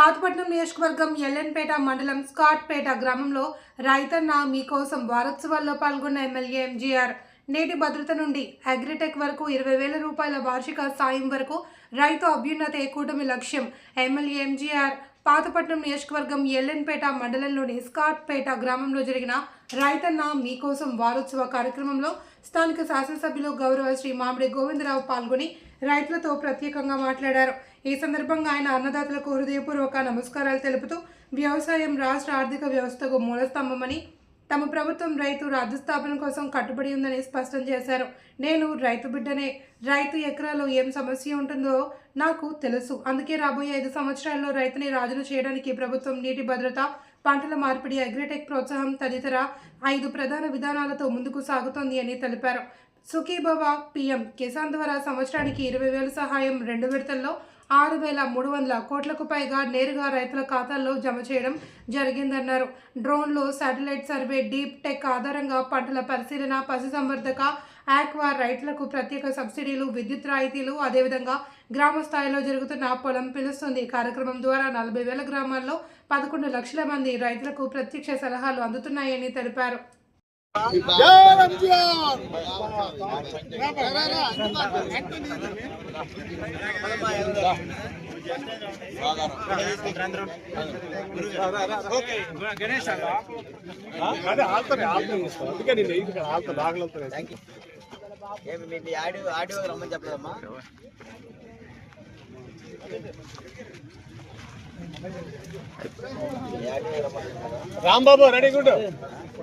పాతపట్నం నియోజకవర్గం ఎల్లెన్పేట మండలం స్కాట్పేట గ్రామంలో రైతన్న మీకోసం వారోత్సవాల్లో పాల్గొన్న ఎమ్మెల్యే ఎంజీఆర్. నేటి భద్రత నుండి అగ్రిటెక్ వరకు ఇరవై వేల రూపాయల వార్షిక సాయం వరకు రైతు అభ్యున్నతే కూటమి లక్ష్యం ఎమ్మెల్యే ఎంజీఆర్ పాతపట్నం నియోజకవర్గం ఎల్లెన్పేట మండలంలోని స్కాట్పేట గ్రామంలో జరిగిన రైతన్న మీకోసం వారోత్సవ కార్యక్రమంలో స్థానిక శాసనసభ్యులు గౌరవ శ్రీ మామిడి గోవిందరావు పాల్గొని రైతులతో ప్రత్యేకంగా మాట్లాడారు. ఈ సందర్భంగా ఆయన అన్నదాతలకు హృదయపూర్వక నమస్కారాలు తెలుపుతూ వ్యవసాయం రాష్ట్ర ఆర్థిక వ్యవస్థకు మూలస్తంభమని తమ ప్రభుత్వం రైతు రాజు స్థాపన కోసం కట్టుబడి ఉందని స్పష్టం చేశారు. నేను రైతు బిడ్డనే. రైతు ఎకరాలో ఏం సమస్య ఉంటుందో నాకు తెలుసు. అందుకే రాబోయే ఐదు సంవత్సరాల్లో రైతుని రాజును చేయడానికి ప్రభుత్వం నీటి భద్రత పంటల మార్పిడి అగ్రిటెక్ ప్రోత్సాహం తదితర ఐదు ప్రధాన విధానాలతో ముందుకు సాగుతోంది అని తెలిపారు. సుఖీభవ పిఎం కిసాన్ ద్వారా సంవత్సరానికి ఇరవై వేల సహాయం రెండు విడతల్లో ఆరు వేల మూడు వందల కోట్లకు పైగా నేరుగా రైతుల ఖాతాల్లో జమ చేయడం జరిగిందన్నారు. డ్రోన్లు శాటిలైట్ సర్వే డీప్ టెక్ ఆధారంగా పంటల పరిశీలన పశుసంవర్ధక ఆక్వా రైతులకు ప్రత్యేక సబ్సిడీలు విద్యుత్ రాయితీలు అదేవిధంగా గ్రామ స్థాయిలో జరుగుతున్న పొలం పిలుస్తుంది. కార్యక్రమం ద్వారా నలభై వేల గ్రామాల్లో పదకొండు లక్షల మంది రైతులకు ప్రత్యక్ష సలహాలు అందుతున్నాయని తెలిపారు. జై ఎంజీఆర్ అదే ఆల్తానే ఆల్తానే అందుకే నేను ఇక్కడ ఆల్తా ఏమి మీ ఆడియో ఆడియో రమ్మని చెప్పలేదమ్మా రాంబాబు రెడీ గుడ్